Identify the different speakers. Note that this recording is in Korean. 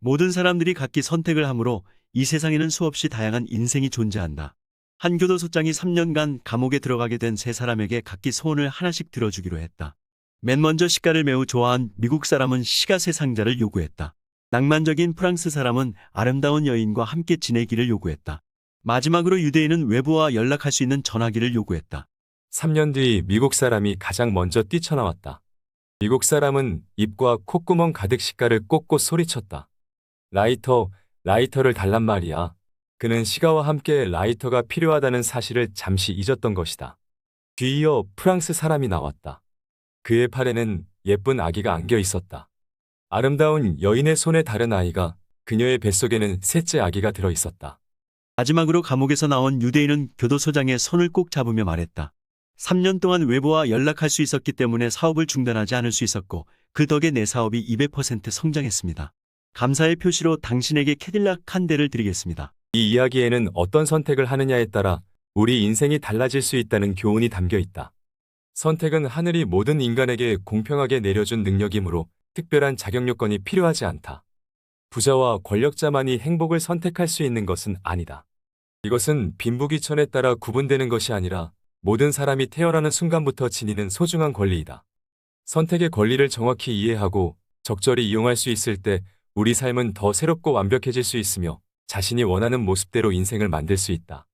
Speaker 1: 모든 사람들이 각기 선택을 하므로 이 세상에는 수없이 다양한 인생이 존재한다. 한 교도소장이 3년간 감옥에 들어가게 된 세 사람에게 각기 소원을 하나씩 들어주기로 했다. 맨 먼저 시가를 매우 좋아한 미국 사람은 시가 세 상자를 요구했다. 낭만적인 프랑스 사람은 아름다운 여인과 함께 지내기를 요구했다. 마지막으로 유대인은 외부와 연락할 수 있는 전화기를 요구했다.
Speaker 2: 3년 뒤 미국 사람이 가장 먼저 뛰쳐나왔다. 미국 사람은 입과 콧구멍 가득 시가를 꽂고 소리쳤다. 라이터, 라이터를 달란 말이야. 그는 시가와 함께 라이터가 필요하다는 사실을 잠시 잊었던 것이다. 뒤이어 프랑스 사람이 나왔다. 그의 팔에는 예쁜 아기가 안겨 있었다. 아름다운 여인의 손에 다른 아이가 그녀의 뱃속에는 셋째 아기가 들어 있었다.
Speaker 1: 마지막으로 감옥에서 나온 유대인은 교도소장의 손을 꼭 잡으며 말했다. 3년 동안 외부와 연락할 수 있었기 때문에 사업을 중단하지 않을 수 있었고 그 덕에 내 사업이 200% 성장했습니다. 감사의 표시로 당신에게 캐딜락 한 대를 드리겠습니다.
Speaker 2: 이 이야기에는 어떤 선택을 하느냐에 따라 우리 인생이 달라질 수 있다는 교훈이 담겨 있다. 선택은 하늘이 모든 인간에게 공평하게 내려준 능력이므로 특별한 자격 요건이 필요하지 않다. 부자와 권력자만이 행복을 선택할 수 있는 것은 아니다. 이것은 빈부귀천에 따라 구분되는 것이 아니라 모든 사람이 태어나는 순간부터 지니는 소중한 권리이다. 선택의 권리를 정확히 이해하고 적절히 이용할 수 있을 때 우리 삶은 더 새롭고 완벽해질 수 있으며 자신이 원하는 모습대로 인생을 만들 수 있다.